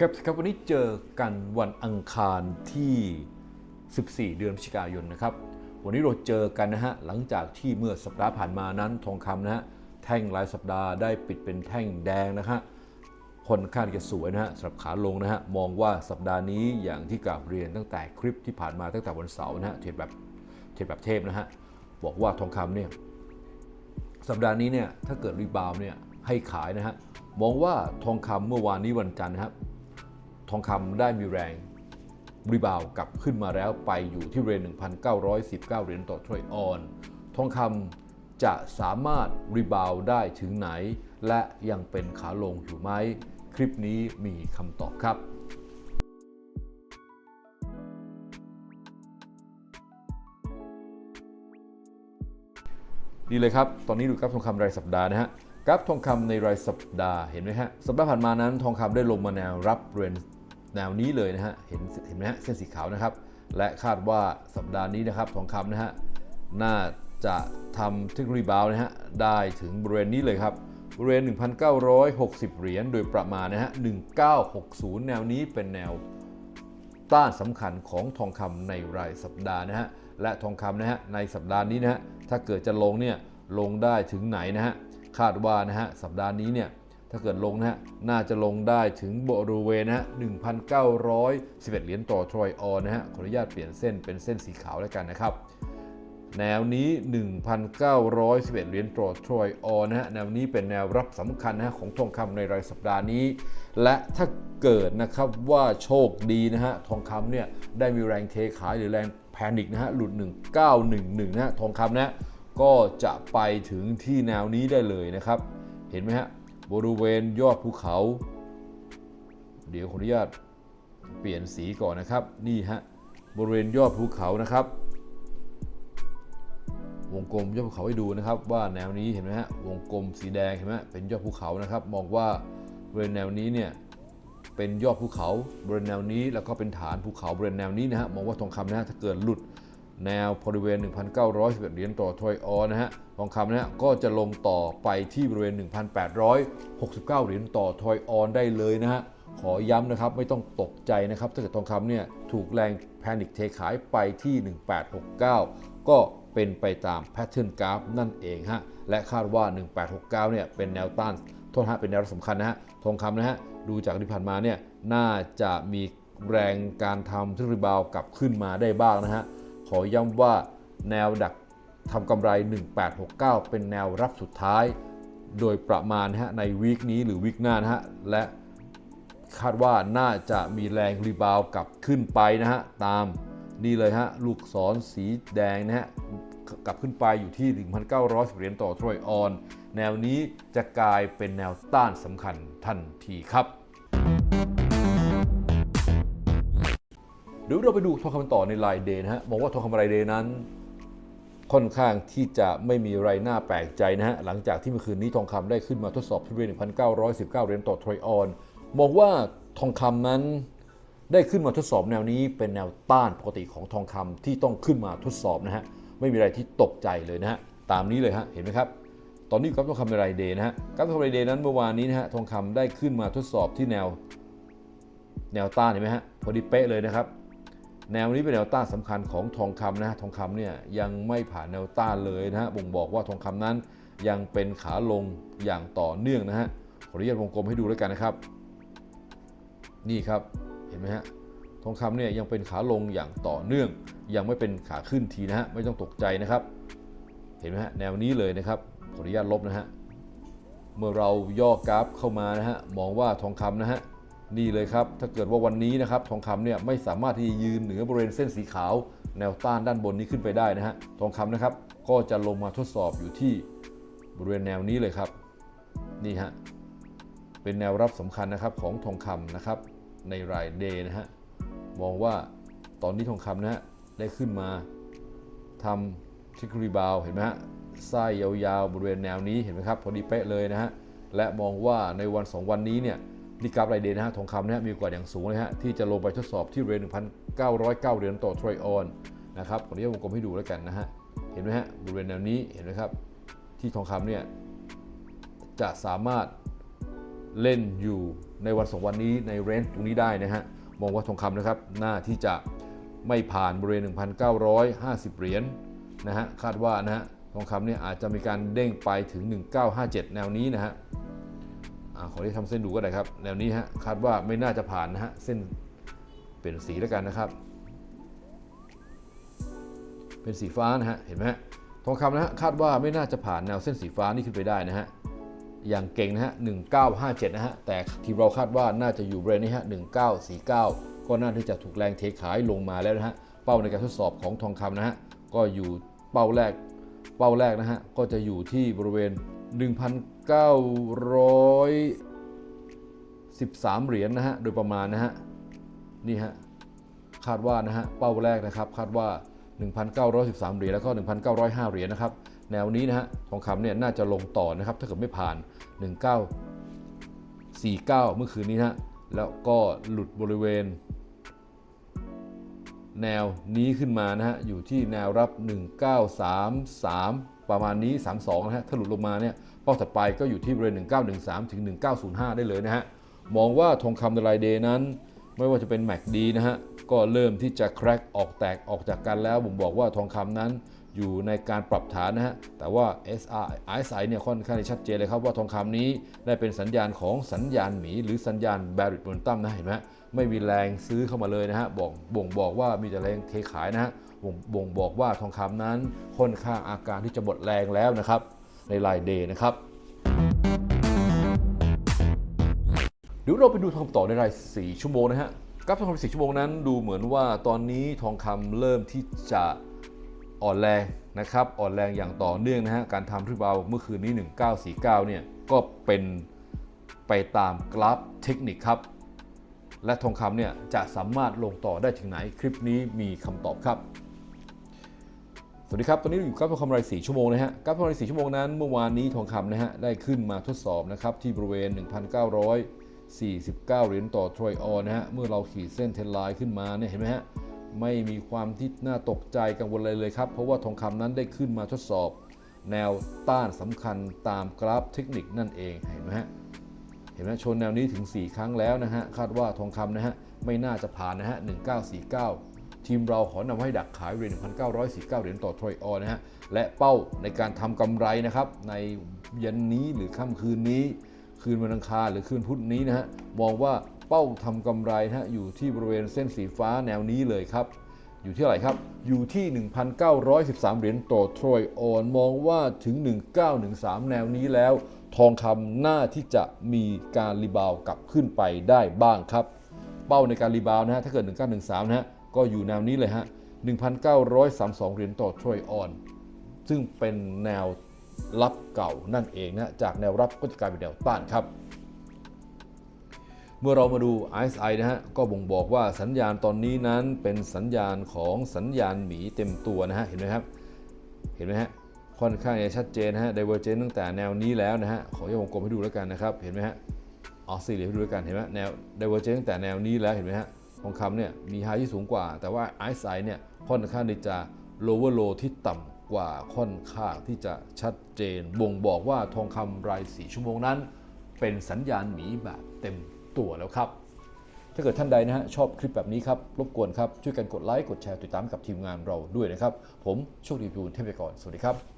ครับครับวันนี้เจอกันวันอังคารที่ 14 เดือนพฤศจิกายนนะครับ วันนี้เราเจอกันนะฮะหลังจากที่เมื่อสัปดาห์ผ่านมานั้นทองคำนะฮะแท่งรายสัปดาห์ได้ปิดเป็นแท่งแดงนะฮะค่อนข้างจะสวยนะฮะสำหรับขาลงนะฮะมองว่าสัปดาห์นี้อย่างที่กราบเรียนตั้งแต่คลิปที่ผ่านมาตั้งแต่วันเสาร์นะฮะเทรดแบบเทรดแบบเทพนะฮะบอกว่าทองคำเนี่ยสัปดาห์นี้เนี่ยถ้าเกิดรีบาวด์เนี่ยให้ขายนะฮะมองว่าทองคำเมื่อวานนี้วันจันทร์นะครับ ทองคำได้มีแรงรีบาวกลับขึ้นมาแล้วไปอยู่ที่เรน1,919 เหรียญต่อทรอยออน ทองคำจะสามารถรีบาวได้ถึงไหน และยังเป็นขาลงอยู่ไหม คลิปนี้มีคำตอบครับดีเลยครับ ตอนนี้ดูกราฟทองคำรายสัปดาห์นะฮะ กราฟทองคำในรายสัปดาห์เห็นไหมฮะ สัปดาห์ผ่านมานั้นทองคำได้ลงมาแนวรับเรน แนวนี้เลยนะฮะเห็นเห็นไหมฮะเส้นสีขาวนะครับ และคาดว่าสัปดาห์นี้นะครับทองคำนะฮะน่าจะทำเทคโนโลยีบาวนะฮะได้ถึงบริเวณนี้เลยครับบริเวณ 1,960 เหรียญโดยประมาณนะฮะ 1960 แนวนี้เป็นแนวต้านสำคัญของทองคำในรายสัปดาห์นะฮะ และทองคำนะฮะในสัปดาห์นี้นะฮะ ถ้าเกิดจะลงเนี่ยลงได้ถึงไหนนะฮะ คาดว่านะฮะสัปดาห์นี้เนี่ย ถ้าเกิดลงนะฮะ น่าจะลงได้ถึงบริเวณนะฮะ 1,911 เหรียญต่อทรอยออนนะฮะ ขออนุญาตเปลี่ยนเส้นเป็นเส้นสีขาวแล้วกันนะครับ แนวนี้ 1,911 เหรียญต่อทรอยออนนะฮะ แนวนี้เป็นแนวรับสำคัญนะฮะของทองคำในรายสัปดาห์นี้ และถ้าเกิดนะครับว่าโชคดีนะฮะ ทองคำเนี่ยได้มีแรงเทขายหรือแรงแพนิคนะฮะ หลุด 1911 นะฮะ ทองคำนะก็จะไปถึงที่แนวนี้ได้เลยนะครับ เห็นไหมฮะ บริเวณยอดภูเขา เดี๋ยวขออนุญาตเปลี่ยนสีก่อนนะครับ นี่ฮะบริเวณยอดภูเขานะครับ วงกลมยอดภูเขาให้ดูนะครับ ว่าแนวนี้เห็นไหมฮะวงกลมสีแดงเห็นไหมเป็นยอดภูเขานะครับ มองว่าบริเวณแนวนี้เนี่ยเป็นยอดภูเขาบริเวณแนวนี้แล้วก็เป็นฐานภูเขาบริเวณแนวนี้นะฮะมองว่าทองคำนะฮะถ้าเกิดหลุด แนวบริเวณ 1,911 เหรียญต่อทรอยออนนะฮะ ทองคำนะฮะก็จะลงต่อไปที่บริเวณ 1,869 เหรียญต่อทรอยออนได้เลยนะฮะ ขอย้ำนะครับไม่ต้องตกใจนะครับ ถ้าเกิดทองคำเนี่ยถูกแรงแพนิคเทขายไปที่ 1869 ก็เป็นไปตามแพทเทิร์นกราฟนั่นเองฮะ และคาดว่า 1869 เนี่ยเป็นแนวต้านโทษฮะเป็นแนวสำคัญนะฮะ ทองคำนะฮะดูจากที่ผ่านมาเนี่ยน่าจะมีแรงการทำทริบาวกลับขึ้นมาได้บ้างนะฮะ ขอย้ำว่าแนวดักทำกำไร 1869 เป็นแนวรับสุดท้าย โดยประมาณนะฮะในวีคนี้หรือวีคหน้านะฮะและคาดว่าน่าจะมีแรงรีบาวกลับขึ้นไปนะฮะตามนี่เลยฮะลูกศรสีแดงนะฮะกลับขึ้นไปอยู่ที่ 1,910เหรียญต่อทรอยออน แนวนี้จะกลายเป็นแนวต้านสำคัญทันทีครับ เดี๋ยวเราไปดูทองคำต่อในรายเดย์นะฮะมองว่าทองคำรายเดย์นั้น ค่อนข้างที่จะไม่มีไรน่าแปลกใจนะฮะหลังจากที่เมื่อคืนนี้ทองคำได้ขึ้นมาทดสอบที่บริเวณ1,919 เหรียญต่อทรอยออนมองว่าทองคำนั้นได้ขึ้นมาทดสอบแนวนี้เป็นแนวต้านปกติของทองคำที่ต้องขึ้นมาทดสอบนะฮะไม่มีอะไรที่ตกใจเลยนะฮะตามนี้เลยฮะเห็นไหมครับตอนนี้กราฟทองคำในรายเดย์นะฮะกราฟทองคำรายเดย์นั้นเมื่อวานนี้นะฮะทองคำได้ขึ้นมาทดสอบที่แนว แนวต้านเห็นไหมฮะพอดีเป๊ะเลยนะครับ แนวนี้เป็นแนวต้านสำคัญของทองคำนะฮะทองคำเนี่ยยังไม่ผ่านแนวต้านเลยนะฮะบ่งบอกว่าทองคำนั้นยังเป็นขาลงอย่างต่อเนื่องนะฮะขออนุญาตวงกลมให้ดูแล้วกันนะครับ นี่ครับเห็นไหมฮะทองคำเนี่ยยังเป็นขาลงอย่างต่อเนื่อง ยังไม่เป็นขาขึ้นทีนะฮะไม่ต้องตกใจนะครับ เห็นไหมฮะแนวนี้เลยนะครับขออนุญาตลบนะฮะเมื่อเราย่อกราฟเข้ามานะฮะมองว่าทองคำนะฮะ นี่เลยครับ ถ้าเกิดว่าวันนี้นะครับทองคำเนี่ยไม่สามารถที่จะยืนเหนือบริเวณเส้นสีขาว แนวต้านด้านบนนี้ขึ้นไปได้นะฮะทองคำนะครับก็จะลงมาทดสอบอยู่ที่บริเวณแนวนี้เลยครับ นี่ฮะเป็นแนวรับสำคัญนะครับของทองคำนะครับในรายเดย์นะฮะมองว่าตอนนี้ทองคำนะฮะได้ขึ้นมาทำทิกรีบาวเห็นไหมฮะไส้ยาวๆบริเวณแนวนี้เห็นไหมครับพอดีเป๊ะเลยนะฮะและมองว่าในวัน 2 วันนี้เนี่ย นี่กราฟรายเดย์นะฮะทองคำนะฮะมีโอกาอย่างสูงเลยฮะที่จะลงไปทดสอบที่เรน1,909 เหรียญต่อทรอยออนนะครับขออนุญาตวงกลมให้ดูแล้วกันนะฮะเห็นไหมฮะบริเวณแนวนี้เห็นไหมครับ ที่ทองคำเนี่ยจะสามารถเล่นอยู่ในวันสองวันนี้ในเรนจ์ตรงนี้ได้นะฮะมองว่าทองคำนะครับหน้าที่จะไม่ผ่านบริเวณ 1,950 เหรียญนะฮะคาดว่านะฮะทองคำเนี่ยอาจจะมีการเด้งไปถึง 1957 แนวนี้นะฮะ ขอที่ทำเส้นดูก็ได้ครับ แนวนี้ฮะคาดว่าไม่น่าจะผ่านนะฮะเส้นเปลี่ยนสีแล้วกันนะครับ เป็นสีฟ้านะฮะเห็นไหมฮะทองคำนะฮะคาดว่าไม่น่าจะผ่านแนวเส้นสีฟ้านี่ขึ้นไปได้นะฮะอย่างเก่งนะฮะ1957 นะฮะแต่ทีมเราคาดว่าน่าจะอยู่บริเวณนี้ฮะ1949 ก็น่าที่จะถูกแรงเทขายลงมาแล้วนะฮะเป้าในการทดสอบของทองคำนะฮะก็อยู่เป้าแรกเป้าแรกนะฮะก็จะอยู่ที่บริเวณ 913 เหรียญนะฮะ โดยประมาณนะฮะ นี่ฮะ คาดว่านะฮะ เป้าแรกนะครับ คาดว่า 1,913 เหรียญแล้วก็ 1,905 เหรียญนะครับ แนวนี้นะฮะ ทองคำเนี่ยน่าจะลงต่อนะครับ ถ้าเกิดไม่ผ่าน 1949 เมื่อคืนนี้นะฮะแล้วก็หลุดบริเวณ แนวนี้ขึ้นมานะฮะอยู่ที่แนวรับ 1933 ประมาณนี้ 32 นะฮะถ้าหลุดลงมาเนี่ยเป้าถัดไปก็อยู่ที่บริเวณ 1913 ถึง 1905 ได้เลยนะฮะมองว่าทองคำในรายเดย์นั้น ไม่ว่าจะเป็น MACD นะฮะก็เริ่มที่จะแครกออกแตกออกจากกันแล้วผมบอกว่าทองคำนั้นอยู่ในการปรับฐานนะฮะ แต่ว่า SR RSI เนี่ยค่อนข้างชัดเจนเลยครับว่าทองคำนี้ได้เป็นสัญญาณของสัญญาณหมีหรือสัญญาณ bearish momentum นะเห็นไหมฮะ ไม่มีแรงซื้อเข้ามาเลยนะฮะบอกบ่งบอกว่ามีแต่แรงเทขายนะฮะบ่งบ่งบอกว่าทองคำนั้นค่อนข้างอาการที่จะหมดแรงแล้วนะครับ ในรายเดย์นะครับเดี๋ยวเราไปดูทองต่อในราย 4 ชั่วโมงนะฮะกราฟทองคำ4ชั่วโมงนั้นดูเหมือนว่าตอนนี้ทองคำเริ่มที่จะอ่อนแรงนะครับอ่อนแรงอย่างต่อเนื่องนะฮะการทำที่เบาเมื่อคืนนี้ 1949เนี่ยก็เป็นไปตามกราฟเทคนิคครับ และทองคำเนี่ยจะสามารถลงต่อได้ถึงไหนคลิปนี้มีคำตอบครับสวัสดีครับ ตอนนี้อยู่กับทองคำราย4ชั่วโมงนะฮะกราฟทองคำราย4ชั่วโมงนั้นเมื่อวานนี้ทองคำนะฮะได้ขึ้นมาทดสอบนะครับที่บริเวณ 1,949 เหรียญต่อทรอยออนนะฮะเมื่อเราขีดเส้นเทรนไลน์ขึ้นมาเนี่ยเห็นไหมฮะไม่มีความที่น่าตกใจกังวลอะไรเลยครับ เพราะว่าทองคำนั้นได้ขึ้นมาทดสอบ แนวต้านสำคัญตามกราฟเทคนิคนั่นเองเห็นไหมฮะ เห็นไหมชนแนวนี้ถึง 4 ครั้งแล้วนะฮะ คาดว่าทองคำนะฮะ ไม่น่าจะผ่านนะฮะ 1949 ทีมเราขอนำให้ดักขายเหรียญ1,949 เหรียญต่อทรอยออนนะฮะ และเป้าในการทำกำไรนะครับ ในเย็นนี้หรือค่ำคืนนี้ คืนวันอังคารหรือคืนพุธนี้นะฮะ มองว่าเป้าทำกำไรนะฮะ อยู่ที่บริเวณเส้นสีฟ้าแนวนี้เลยครับอยู่ที่เท่าไหร่ครับ อยู่ที่ 1,913 เหรียญต่อทรอยออน มองว่าถึง 1913 แนวนี้แล้วทองคำหน้าที่จะมีการรีบาวกลับขึ้นไปได้บ้างครับ เป้าในการรีบาวนะฮะถ้าเกิด 1913 นะฮะก็อยู่แนวนี้เลยฮะ 1,932 เหรียญต่อทรอยออน ซึ่งเป็นแนวรับเก่านั่นเองนะจากแนวรับก็จะกลายเป็นแนวต้านครับ เมื่อเรามาดู RSI นะฮะก็บ่งบอกว่าสัญญาณตอนนี้นั้นเป็นสัญญาณของสัญญาณหมีเต็มตัวนะฮะเห็นไหมครับ เห็นไหมฮะ ค่อนข้างจะชัดเจนนะฮะ divergence ตั้งแต่แนวนี้แล้วนะฮะ ขอแยกวงกลมให้ดูแล้วกันนะครับ เห็นไหมฮะออสซิลให้ดูแล้วกัน เห็นไหมแนว divergence ตั้งแต่แนวนี้แล้ว เห็นไหมฮะ ทองคำเนี่ยมี high ที่สูงกว่า แต่ว่า RSI เนี่ยค่อนข้างที่จะ lower low ที่ต่ำกว่าค่อนข้างที่จะชัดเจน บ่งบอกว่าทองคำราย4ชั่วโมงนั้น เป็นสัญญาณหมีแบบเต็มตัวแล้วครับถ้าเกิดท่านใดนะฮะชอบคลิปแบบนี้ครับ รบกวนครับ ช่วยกันกดไลค์ กดแชร์ติดตามกับทีมงานเราด้วยนะครับ ผมโชคดีพิบูลเทพยกรสวัสดีครับ